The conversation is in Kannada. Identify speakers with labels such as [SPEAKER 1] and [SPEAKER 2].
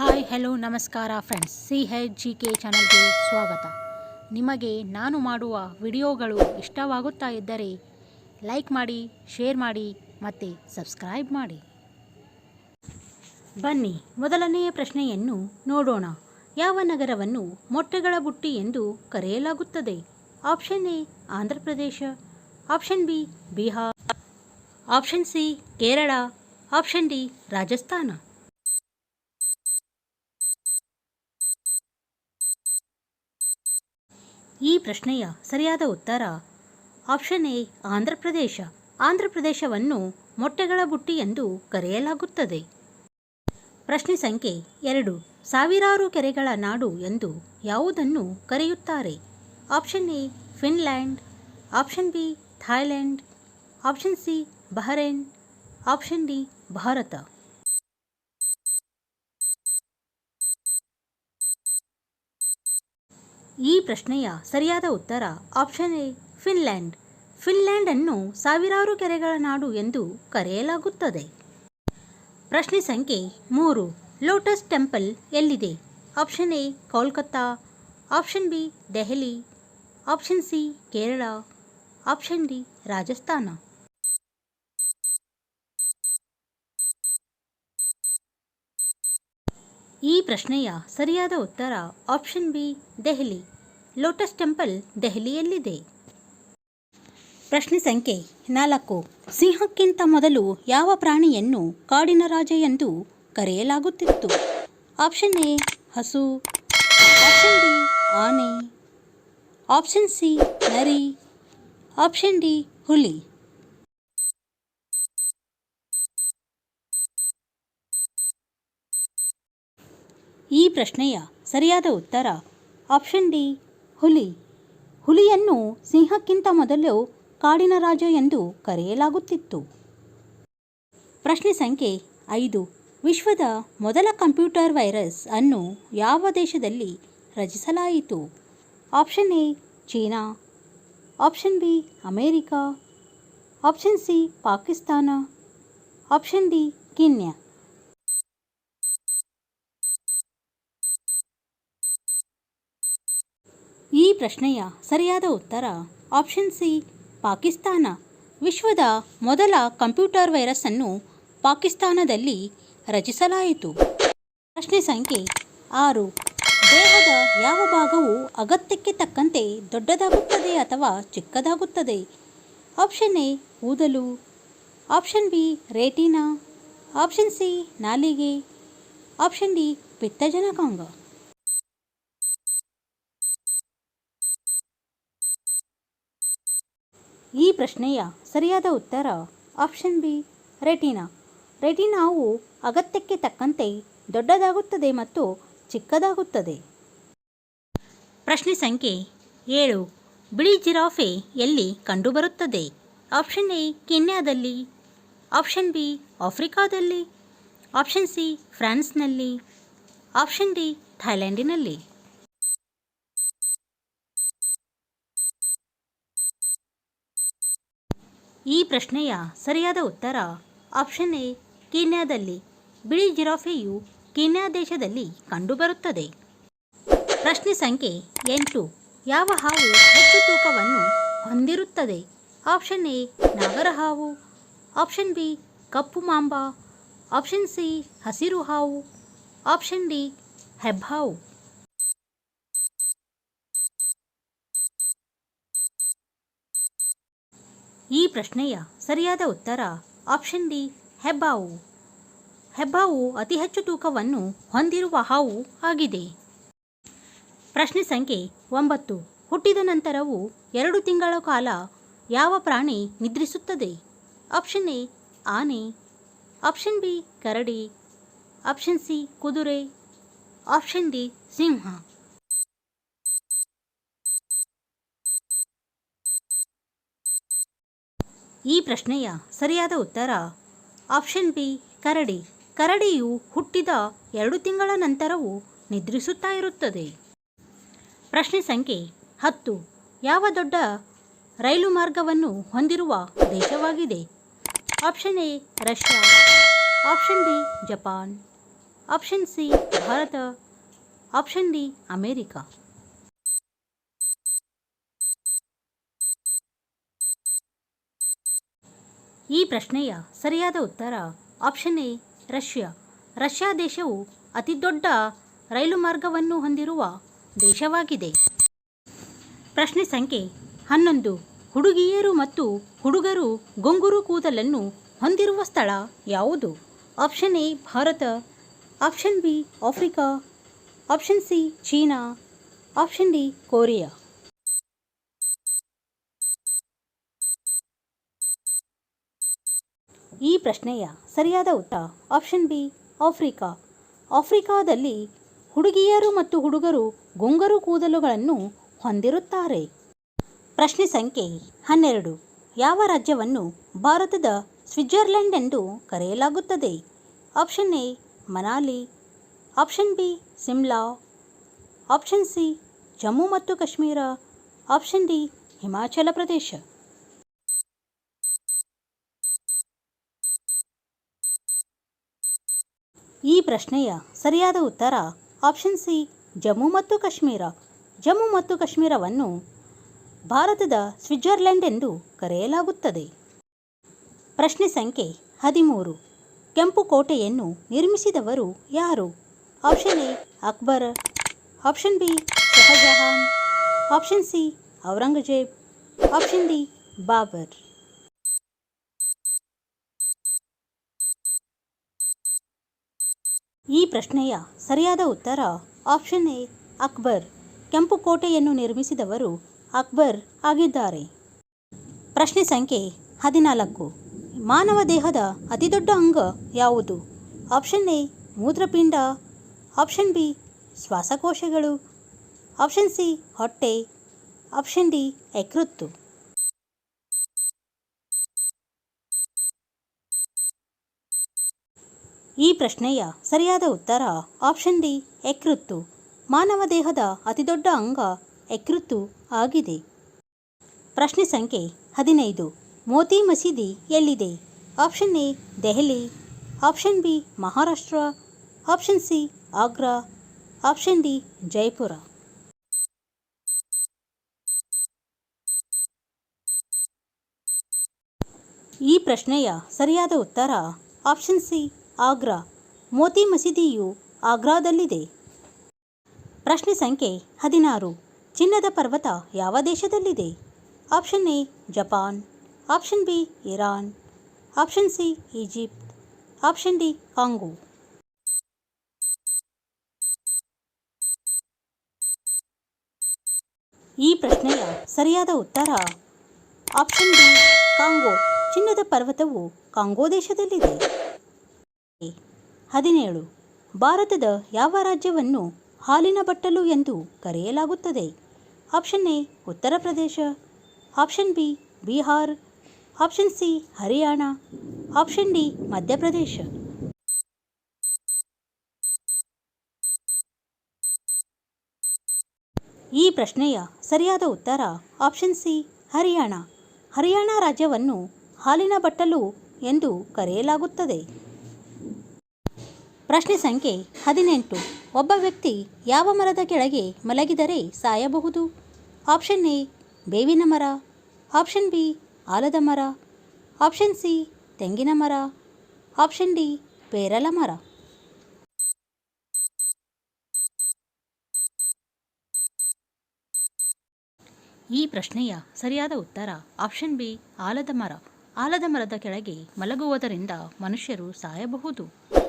[SPEAKER 1] ಹಾಯ್ ಹೆಲೋ ನಮಸ್ಕಾರ friends C H G K ಚಾನಲ್ಗೆ ಸ್ವಾಗತ. ನಿಮಗೆ ನಾನು ಮಾಡುವ ವಿಡಿಯೋಗಳು ಇಷ್ಟವಾಗುತ್ತಾ ಇದ್ದರೆ ಲೈಕ್ ಮಾಡಿ ಶೇರ್ ಮಾಡಿ ಮತ್ತು ಸಬ್ಸ್ಕ್ರೈಬ್ ಮಾಡಿ. ಬನ್ನಿ, ಮೊದಲನೆಯ ಪ್ರಶ್ನೆಯನ್ನು ನೋಡೋಣ. ಯಾವ ನಗರವನ್ನು ಮೊಟ್ಟೆಗಳ ಬುಟ್ಟಿ ಎಂದು ಕರೆಯಲಾಗುತ್ತದೆ? Option A Andhra Pradesh. Option B Bihar. Option C Kerala. Option D Rajasthan. ಈ ಪ್ರಶ್ನೆಯ ಸರಿಯಾದ ಉತ್ತರ ಆಪ್ಷನ್ ಎ, ಆಂಧ್ರ ಪ್ರದೇಶ. ಆಂಧ್ರ ಪ್ರದೇಶವನ್ನು ಮೊಟ್ಟೆಗಳ ಬುಟ್ಟಿ ಎಂದು ಕರೆಯಲಾಗುತ್ತದೆ. ಪ್ರಶ್ನೆ ಸಂಖ್ಯೆ ಎರಡು, ಸಾವಿರಾರು ಕೆರೆಗಳ ನಾಡು ಎಂದು ಯಾವುದನ್ನು ಕರೆಯುತ್ತಾರೆ? Option A, Finland. Option B, Thailand. Option C, Bahrain. Option D, Bharat. ಈ ಪ್ರಶ್ನೆಯ ಸರಿಯಾದ ಉತ್ತರ ಆಪ್ಷನ್ ಎ ಫಿನ್ಲ್ಯಾಂಡ್ ಫಿನ್ಲ್ಯಾಂಡ್ ಅನ್ನು ಸಾವಿರಾರು ಕೆರೆಗಳ ನಾಡು ಎಂದು ಕರೆಯಲಾಗುತ್ತದೆ. ಪ್ರಶ್ನೆ ಸಂಖ್ಯೆ ಮೂರು ಲೋಟಸ್ ಟೆಂಪಲ್ ಎಲ್ಲಿದೆ? Option A Kolkata option B Delhi option C Kerala option D Rajasthan ಈ ಪ್ರಶ್ನೆಯ ಸರಿಯಾದ ಉತ್ತರ option B, Delhi. Lotus temple ದೆಹಲಿಯಲ್ಲಿದೆ. ಪ್ರಶ್ನೆ ಸಂಖ್ಯೆ ನಾಲ್ಕು. ಸಿಂಹಕ್ಕಿಂತ ಮೊದಲು ಯಾವ ಪ್ರಾಣಿಯನ್ನು ಕಾಡಿನ ರಾಜ ಎಂದು ಕರೆಯಲಾಗುತ್ತಿತ್ತು? ಆಪ್ಷನ್ ಎ, ಹಸು. ಆಪ್ಷನ್ ಬಿ, ಆನೆ. ಆಪ್ಷನ್ ಸಿ, ನರಿ. ಆಪ್ಷನ್ ಡಿ, ಹುಲಿ. ಈ ಪ್ರಶ್ನೆಯ ಸರಿಯಾದ ಉತ್ತರ ಆಪ್ಷನ್ ಡಿ, ಹುಲಿ. ಹುಲಿಯನ್ನು ಸಿಂಹಕ್ಕಿಂತ ಮೊದಲು ಕಾಡಿನ ರಾಜ ಎಂದು ಕರೆಯಲಾಗುತ್ತಿತ್ತು. ಪ್ರಶ್ನೆ ಸಂಖ್ಯೆ ಐದು. ವಿಶ್ವದ ಮೊದಲ ಕಂಪ್ಯೂಟರ್ ವೈರಸ್ ಅನ್ನು ಯಾವ ದೇಶದಲ್ಲಿ ರಚಿಸಲಾಯಿತು? Option A, China. Option B, America. Option C, Pakistan. Option D, Kenya ಈ ಪ್ರಶ್ನೆಯ ಸರಿಯಾದ ಉತ್ತರ ಆಪ್ಷನ್ ಸಿ ಪಾಕಿಸ್ತಾನ. ವಿಶ್ವದ ಮೊದಲ ಕಂಪ್ಯೂಟರ್ ವೈರಸ್ ಅನ್ನು ಪಾಕಿಸ್ತಾನದಲ್ಲಿ ರಚಿಸಲಾಯಿತು. ಪ್ರಶ್ನೆ ಸಂಖ್ಯೆ ಆರು, ದೇಹದ ಯಾವ ಭಾಗವು ಅಗತ್ಯಕ್ಕೆ ತಕ್ಕಂತೆ ದೊಡ್ಡದಾಗುತ್ತದೆ ಅಥವಾ ಚಿಕ್ಕದಾಗುತ್ತದೆ? ಆಪ್ಷನ್ ಎ ಕೂದಲು option B retina. Option C ನಾಲಿಗೆ. ಆಪ್ಷನ್ ಡಿ ಪಿತ್ತಜನಕಾಂಗ. ಈ ಪ್ರಶ್ನೆಯ ಸರಿಯಾದ ಉತ್ತರ ಆಪ್ಷನ್ ಬಿ, ರೆಟಿನಾ. ರೆಟಿನಾವು ಅಗತ್ಯಕ್ಕೆ ತಕ್ಕಂತೆ ದೊಡ್ಡದಾಗುತ್ತದೆ ಮತ್ತು ಚಿಕ್ಕದಾಗುತ್ತದೆ. ಪ್ರಶ್ನೆ ಸಂಖ್ಯೆ ಏಳು. ಬಿಳಿ ಜಿರಾಫೆ ಎಲ್ಲಿ ಕಂಡುಬರುತ್ತದೆ? ಆಪ್ಷನ್ ಎ, ಕೆನ್ಯಾದಲ್ಲಿ. ಆಪ್ಷನ್ ಬಿ, ಆಫ್ರಿಕಾದಲ್ಲಿ. ಆಪ್ಷನ್ ಸಿ, ಫ್ರಾನ್ಸ್ನಲ್ಲಿ. ಆಪ್ಷನ್ ಡಿ ಥೈಲ್ಯಾಂಡಿನಲ್ಲಿ ಈ ಪ್ರಶ್ನೆಯ ಸರಿಯಾದ ಉತ್ತರ ಆಪ್ಷನ್ ಎ, ಕೀನ್ಯಾದಲ್ಲಿ. ಬಿಳಿ ಜಿರಾಫೆಯು ಕೀನ್ಯಾ ದೇಶದಲ್ಲಿ ಕಂಡುಬರುತ್ತದೆ. ಪ್ರಶ್ನೆ ಸಂಖ್ಯೆ ಎಂಟು, ಯಾವ ಹಾವು ಹೆಚ್ಚು ತೂಕವನ್ನು ಹೊಂದಿರುತ್ತದೆ? ಆಪ್ಷನ್ ಎ, ನಾಗರ ಹಾವು. ಆಪ್ಷನ್ ಬಿ, ಕಪ್ಪು ಮಾಂಬ. ಆಪ್ಷನ್ ಸಿ, ಹಸಿರು ಹಾವು. ಆಪ್ಷನ್ ಡಿ, ಹೆಬ್ಬಾವು. ಈ ಪ್ರಶ್ನೆಯ ಸರಿಯಾದ ಉತ್ತರ ಆಪ್ಷನ್ ಡಿ ಹೆಬ್ಬಾವು. ಹೆಬ್ಬಾವು ಅತಿ ಹೆಚ್ಚು ತೂಕವನ್ನು ಹೊಂದಿರುವ ಹಾವು ಆಗಿದೆ. ಪ್ರಶ್ನೆ ಸಂಖ್ಯೆ ಒಂಬತ್ತು. ಹುಟ್ಟಿದ ನಂತರವೂ ಎರಡು ತಿಂಗಳ ಕಾಲ ಯಾವ ಪ್ರಾಣಿ ನಿದ್ರಿಸುತ್ತದೆ? ಆಪ್ಷನ್ ಎ ಆನೆ. ಆಪ್ಷನ್ ಬಿ ಕರಡಿ. ಆಪ್ಷನ್ ಸಿ ಕುದುರೆ. ಆಪ್ಷನ್ ಡಿ ಸಿಂಹ. ಈ ಪ್ರಶ್ನೆಯ ಸರಿಯಾದ ಉತ್ತರ ಆಪ್ಷನ್ ಬಿ, ಕರಡಿ. ಕರಡಿಯು ಹುಟ್ಟಿದ ಎರಡು ತಿಂಗಳ ನಂತರವೂ ನಿದ್ರಿಸುತ್ತಾ ಇರುತ್ತದೆ. ಪ್ರಶ್ನೆ ಸಂಖ್ಯೆ ಹತ್ತು. ಯಾವ ದೊಡ್ಡ ರೈಲು ಮಾರ್ಗವನ್ನು ಹೊಂದಿರುವ ದೇಶವಾಗಿದೆ? Option A, Russia. Option B, Japan. Option C, Bharat. Option D, America. ಈ ಪ್ರಶ್ನೆಯ ಸರಿಯಾದ ಉತ್ತರ ಆಪ್ಷನ್ ಎ ರಷ್ಯಾ. ರಷ್ಯಾ ದೇಶವು ಅತಿದೊಡ್ಡ ರೈಲು ಮಾರ್ಗವನ್ನು ಹೊಂದಿರುವ ದೇಶವಾಗಿದೆ. ಪ್ರಶ್ನೆ ಸಂಖ್ಯೆ ಹನ್ನೊಂದು. ಹುಡುಗಿಯರು ಮತ್ತು ಹುಡುಗರು ಗೊಂಗುರು ಕೂದಲನ್ನು ಹೊಂದಿರುವ ಸ್ಥಳ ಯಾವುದು? Option A Bharat. Option B Africa. Option C China. Option D Korea. ಈ ಪ್ರಶ್ನೆಯ ಸರಿಯಾದ ಉತ್ತರ ಆಪ್ಷನ್ ಬಿ ಆಫ್ರಿಕಾ ಆಫ್ರಿಕಾದಲ್ಲಿ ಹುಡುಗಿಯರು ಮತ್ತು ಹುಡುಗರು ಗೊಂಗರು ಕೂದಲುಗಳನ್ನು ಹೊಂದಿರುತ್ತಾರೆ. ಪ್ರಶ್ನೆ ಸಂಖ್ಯೆ ಹನ್ನೆರಡು. ಯಾವ ರಾಜ್ಯವನ್ನು ಭಾರತದ ಸ್ವಿಟ್ಜರ್ಲೆಂಡ್ ಎಂದು ಕರೆಯಲಾಗುತ್ತದೆ? Option A Manali. Option B Shimla. Option C Jammu ಮತ್ತು ಕಾಶ್ಮೀರ. Option D Himachal Pradesh. ಈ ಪ್ರಶ್ನೆಯ ಸರಿಯಾದ ಉತ್ತರ ಆಪ್ಷನ್ ಸಿ ಜಮ್ಮು ಮತ್ತು ಕಾಶ್ಮೀರ. ಜಮ್ಮು ಮತ್ತು ಕಾಶ್ಮೀರವನ್ನು ಭಾರತದ ಸ್ವಿಟ್ಜರ್ಲೆಂಡ್ ಎಂದು ಕರೆಯಲಾಗುತ್ತದೆ. ಪ್ರಶ್ನೆ ಸಂಖ್ಯೆ ಹದಿಮೂರು. ಕೆಂಪು ಕೋಟೆಯನ್ನು ನಿರ್ಮಿಸಿದವರು ಯಾರು? Option A Akbar. Option B Shah Jahan. Option C Aurangzeb. Option D Babur. ಈ ಪ್ರಶ್ನೆಯ ಸರಿಯಾದ ಉತ್ತರ ಆಪ್ಷನ್ ಎ, ಅಕ್ಬರ್. ಕೆಂಪು ಕೋಟೆಯನ್ನು ನಿರ್ಮಿಸಿದವರು ಅಕ್ಬರ್ ಆಗಿದ್ದಾರೆ. ಪ್ರಶ್ನೆ ಸಂಖ್ಯೆ ಹದಿನಾಲ್ಕು. ಮಾನವ ದೇಹದ ಅತಿದೊಡ್ಡ ಅಂಗ ಯಾವುದು? ಆಪ್ಷನ್ ಎ, ಮೂತ್ರಪಿಂಡ. ಆಪ್ಷನ್ ಬಿ, ಶ್ವಾಸಕೋಶಗಳು. ಆಪ್ಷನ್ ಸಿ, ಹೊಟ್ಟೆ. ಆಪ್ಷನ್ ಡಿ, ಯಕೃತ್ತು. ಈ ಪ್ರಶ್ನೆಯ ಸರಿಯಾದ ಉತ್ತರ ಆಪ್ಷನ್ ಡಿ ಯಕೃತ್ತು ಮಾನವ ದೇಹದ ಅತಿದೊಡ್ಡ ಅಂಗ ಯಕೃತ್ತು ಆಗಿದೆ. ಪ್ರಶ್ನೆ ಸಂಖ್ಯೆ ಹದಿನೈದು. ಮೋತಿ ಮಸೀದಿ ಎಲ್ಲಿದೆ? Option A Delhi. Option B Maharashtra. Option C Agra. Option D Jaipur. ಈ ಪ್ರಶ್ನೆಯ ಸರಿಯಾದ ಉತ್ತರ ಆಪ್ಷನ್ ಸಿ ಆಗ್ರಾ. ಮೋತಿ ಮಸೀದಿಯು ಆಗ್ರಾದಲ್ಲಿದೆ. ಪ್ರಶ್ನೆ ಸಂಖ್ಯೆ ಹದಿನಾರು. ಚಿನ್ನದ ಪರ್ವತ ಯಾವ ದೇಶದಲ್ಲಿದೆ? Option A, Japan. Option B, Iran. Option C, Egypt. Option D, Congo. ಈ ಪ್ರಶ್ನೆಯ ಸರಿಯಾದ ಉತ್ತರ ಆಪ್ಷನ್ ಡಿ ಕಾಂಗೋ. ಚಿನ್ನದ ಪರ್ವತವು ಕಾಂಗೋ ದೇಶದಲ್ಲಿದೆ. ಹದಿನೇಳು. ಭಾರತದ ಯಾವ ರಾಜ್ಯವನ್ನು ಹಾಲಿನ ಬಟ್ಟಲು ಎಂದು ಕರೆಯಲಾಗುತ್ತದೆ? Option A, Uttar Pradesh. Option B, Bihar. Option C, Haryana. Option D Madhya Pradesh ಈ ಪ್ರಶ್ನೆಯ ಸರಿಯಾದ ಉತ್ತರ ಆಪ್ಷನ್ ಸಿ, ಹರಿಯಾಣ. ಹರಿಯಾಣ ರಾಜ್ಯವನ್ನು ಹಾಲಿನ ಬಟ್ಟಲು ಎಂದು ಕರೆಯಲಾಗುತ್ತದೆ. ಪ್ರಶ್ನೆ ಸಂಖ್ಯೆ ಹದಿನೆಂಟು. ಒಬ್ಬ ವ್ಯಕ್ತಿ ಯಾವ ಮರದ ಕೆಳಗೆ ಮಲಗಿದರೆ ಸಾಯಬಹುದು? ಆಪ್ಷನ್ ಎ, ಬೇವಿನ ಮರ. ಆಪ್ಷನ್ ಬಿ, ಆಲದ ಮರ. ಆಪ್ಷನ್ ಸಿ, ತೆಂಗಿನ ಮರ. ಆಪ್ಷನ್ ಡಿ, ಪೇರಲ ಮರ. ಈ ಪ್ರಶ್ನೆಯ ಸರಿಯಾದ ಉತ್ತರ ಆಪ್ಷನ್ ಬಿ, ಆಲದ ಮರ. ಆಲದ ಮರದ ಕೆಳಗೆ ಮಲಗುವುದರಿಂದ ಮನುಷ್ಯರು ಸಾಯಬಹುದು.